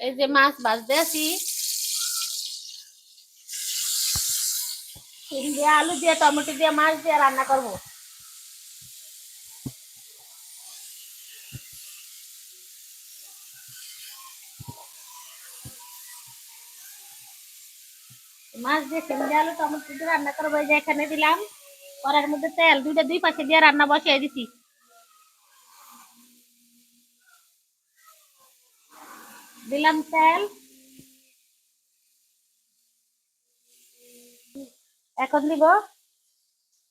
এই যে মাছ ভাজতে আছি শিম দিয়ে আলু দিয়ে টমেটো দিয়ে মাছ দিয়ে রান্না করব মাছ দিয়ে দিয়ে আলু টমেটো দিয়ে রান্না করব এই যে এখানে দিলাম কড়ার মধ্যে তেল দুইটা দুই পাশে দিয়ে রান্না বসিয়ে দিছি দিলাম তেল। এখন দিব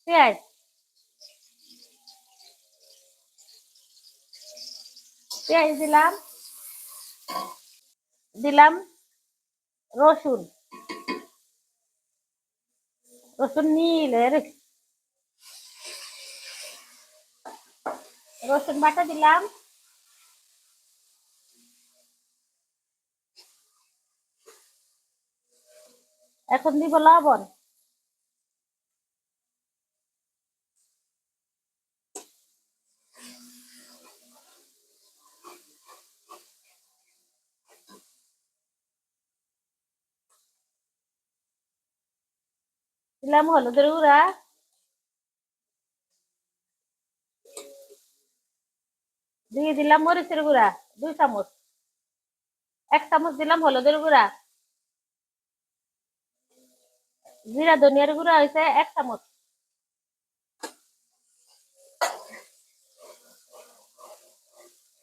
পেঁয়াজ। পেঁয়াজ দিলাম। দিলাম রসুন। রসুন নীলের রসুন বাটা দিলাম। এখন দিব লবণ। দিলাম হলুদের গুঁড়া। দিয়ে দিলাম মরিচের গুঁড়া, দুই চামচ। এক চামচ দিলাম হলুদের গুঁড়া। জিরা ধনিয়ার গুঁড়া হয়েছে এক চামচ।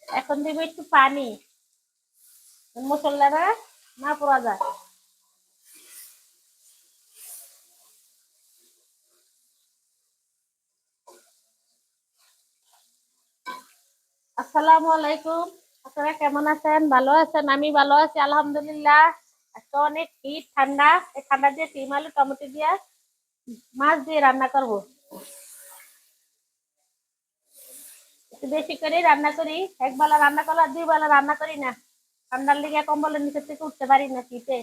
এখন দিব একটু পানি। মশলাটা না পড়া যায়। আসসালামু আলাইকুম। আপনারা কেমন আছেন? ভালো আছেন? আমি ভালো আছি, আলহামদুলিল্লাহ। আজকে অনেক ঠান্ডা, এই ঠান্ডা দিয়ে শিম আলু, টমেটো মাছ দিয়ে রান্না করব। একটু বেশি করে রান্না করি, এক বেলা রান্না দুই বেলা রান্না করি না। ঠান্ডার লেগে কম্বলের নিচে থেকে উঠতে পারি না শীতে।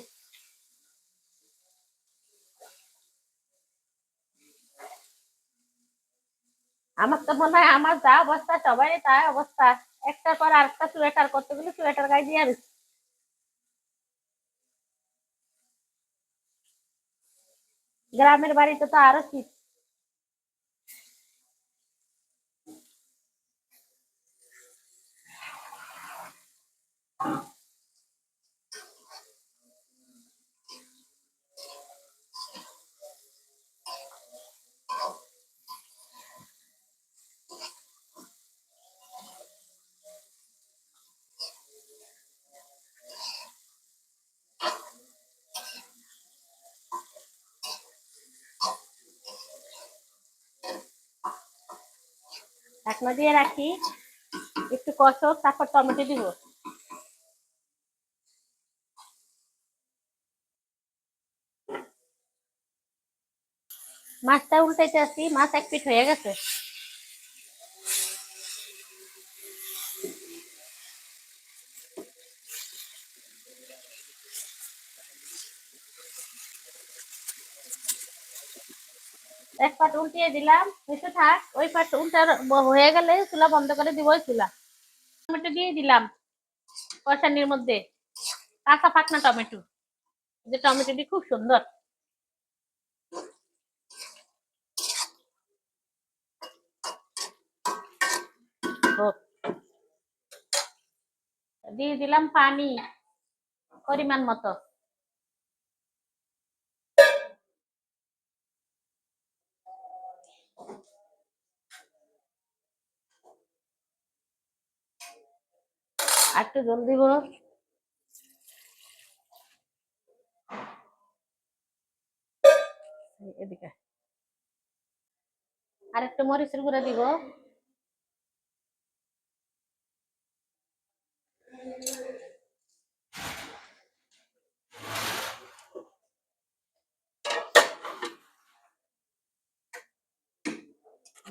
আমার তো মনে হয় আমার যা অবস্থা সবাই তাই অবস্থা। একটা পর আরেকটা সোয়েটার করতে গেলে সোয়েটার গায়ে দিয়ে গ্রামের বাড়িতে তো আরও শীত ঢাকনা দিয়ে রাখি, একটু কষক তারপর টমেটো দিব। মাছটা উল্টাইতে আসি, মাছ এক পিঠ হয়ে গেছে। এক পাট উল্টিয়ে দিলাম একটু থাক, ওই পাট উল্টা হয়ে গেলে চুলা বন্ধ করে দিব ওই চুলা। টমেটো দিয়ে দিলাম কষানির মধ্যে। কাঁচা পাকনা টমেটো। যে টমেটোটি খুব সুন্দর। দিয়ে দিলাম পানি, পরিমাণ মতো। আর একটু জল দিব এদিকে। আর একটু মরিচের গুঁড়া দিব।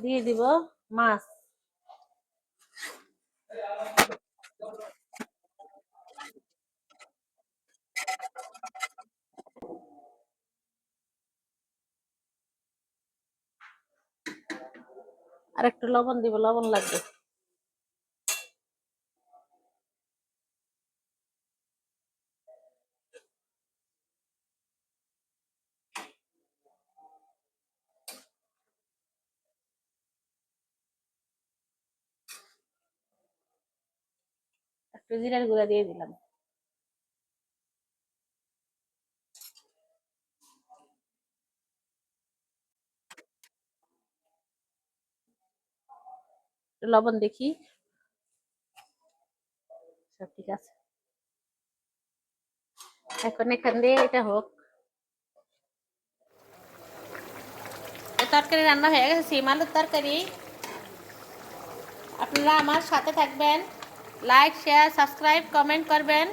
দিয়ে দিব মাছ। আর একটু লবণ দিব লবণ লাগবে। একটু জিরার গুঁড়া দিয়ে দিলাম। লবণ দেখি। সব ঠিক আছে। এখন এখান দিয়ে এটা হোক। তরকারি রান্না হয়ে গেছে, সিম আলুর তরকারি। আপনারা আমার সাথে থাকবেন। লাইক শেয়ার সাবস্ক্রাইব কমেন্ট করবেন।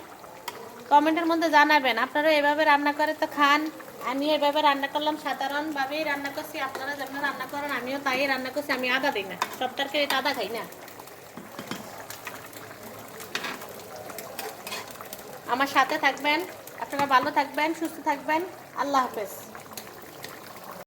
কমেন্টের মধ্যে জানাবেন আপনারা এভাবে রান্না করে তো খান। আমি এভাবে রান্না করলাম সাধারণভাবেই রান্না করছি, আপনারা যেমন রান্না করেন, আমিও তাই রান্না করছি, আমি আদা দিই না। সব তরকারি আদা খাই না। আমার সাথে থাকবেন, আপনারা ভালো থাকবেন, সুস্থ থাকবেন। আল্লাহ হাফেজ।